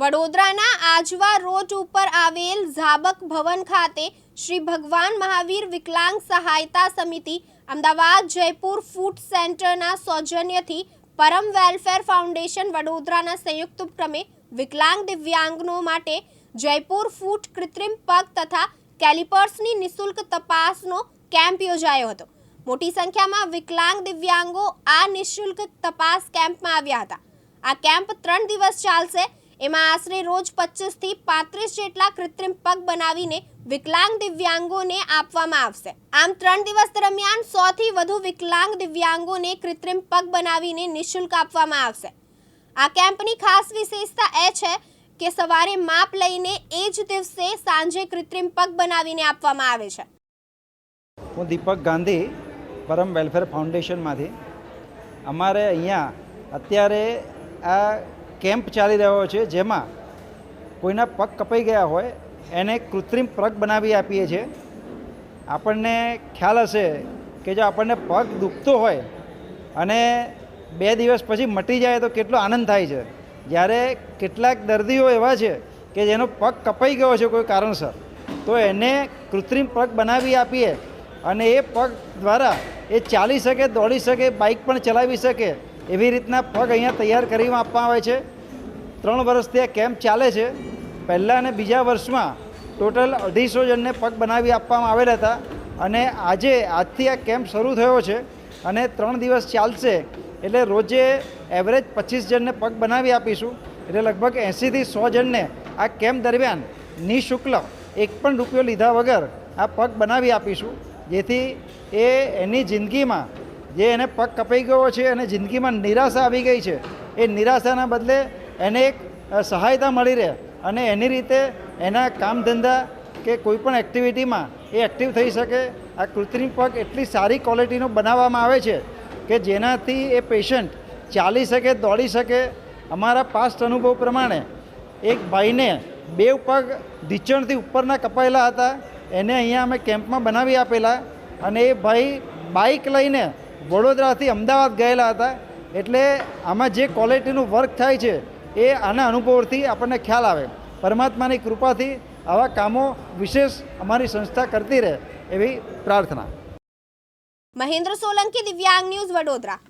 વડોદરાના આજવા રોડ ઉપર આવેલ ઝાબક ભવન ખાતે શ્રી ભગવાન મહાવીર વિકલાંગ સહાયતા સમિતિ, અમદાવાદ જયપુર ફૂડ સેન્ટરના સૌજન્યથી પરમ વેલફેર ફાઉન્ડેશન વડોદરાના સંયુક્ત ઉપક્રમે વિકલાંગ દિવ્યાંગનો માટે જયપુર ફૂટ કૃત્રિમ પગ તથા કેલિપર્સની નિઃશુલ્ક તપાસનો કેમ્પ યોજાયો હતો. મોટી સંખ્યામાં વિકલાંગ દિવ્યાંગો આ નિઃશુલ્ક તપાસ કેમ્પમાં આવ્યા હતા. આ કેમ્પ ત્રણ દિવસ ચાલશે એમાં આશરે રોજ પચીસથી પાંત્રીસ જેટલા કૃત્રિમ પગ બનાવીને વિકલાંગ દિવ્યાંગોને આપવામાં આવશે. આમ ત્રણ દિવસ દરમિયાન સોથી વધુ વિકલાંગ દિવ્યાંગોને કૃત્રિમ પગ બનાવીને નિઃશુલ્ક આપવામાં આવશે. આ કેમ્પની ખાસ વિશેષતા એ છે કે સવારે માપ લઈને એ જ દિવસે સાંજે કૃત્રિમ પગ બનાવીને આપવામાં આવે છે. હું દીપક ગાંધી, પરમ વેલફેર ફાઉન્ડેશનમાંથી. અમારે અહીંયા અત્યારે આ કેમ્પ ચાલી રહ્યો છે, જેમાં કોઈના પગ કપાઈ ગયા હોય, એને કૃત્રિમ પગ બનાવી આપીએ છીએ. આપણને ખ્યાલ હશે કે જો આપણને પગ દુખતો હોય અને બે દિવસ પછી મટી જાય તો કેટલો આનંદ થાય છે. જ્યારે કેટલાક દર્દીઓ એવા છે કે જેનો પગ કપાઈ ગયો છે કોઈ કારણસર, તો એને કૃત્રિમ પગ બનાવી આપીએ અને એ પગ દ્વારા એ ચાલી શકે, દોડી શકે, બાઇક પણ ચલાવી શકે એવી રીતના પગ અહીંયા તૈયાર કરીમાં આપવામાં આવે છે. ત્રણ વર્ષથી આ કેમ્પ ચાલે છે. પહેલાં અને બીજા વર્ષમાં ટોટલ અઢીસો જણને પગ બનાવી આપવામાં આવેલા હતા અને આજે, આજથી આ કેમ્પ શરૂ થયો છે અને ત્રણ દિવસ ચાલશે એટલે રોજે એવરેજ પચીસ જણને પગ બનાવી આપીશું. એટલે લગભગ એંસીથી સો જણને આ કેમ્પ દરમિયાન નિઃશુલ્ક એક પણ રૂપિયો લીધા વગર આ પગ બનાવી આપીશું. જેથી એ એની જિંદગીમાં જે એને પગ કપાઈ ગયો છે, અને જિંદગીમાં નિરાશા આવી ગઈ છે, એ નિરાશાના બદલે એને એક સહાયતા મળી રહે અને એની રીતે એના કામ ધંધા કે કોઈ પણ એક્ટિવિટીમાં એ એક્ટિવ થઈ શકે. આ કૃત્રિમ પગ એટલી સારી ક્વોલિટીનો બનાવવામાં આવે છે કે જેનાથી એ પેશન્ટ ચાલી શકે, દોડી શકે. અમારા પાસ્ટ અનુભવ પ્રમાણે એક ભાઈને બે પગ ઢીચણથી ઉપરના કપાયેલા હતા. એને અહીંયા અમે કેમ્પમાં બનાવી આપેલા અને એ ભાઈ બાઇક લઈને વડોદરાથી અમદાવાદ ગયેલા હતા. એટલે આમાં જે ક્વોલિટીનું વર્ક થાય છે, એ આના અનુભવથી આપણને ખ્યાલ આવે. પરમાત્માની કૃપાથી આવા કામો વિશેષ અમારી સંસ્થા કરતી રહે એવી પ્રાર્થના. મહેન્દ્ર સોલંકી, દિવ્યાંગ ન્યૂઝ વડોદરા.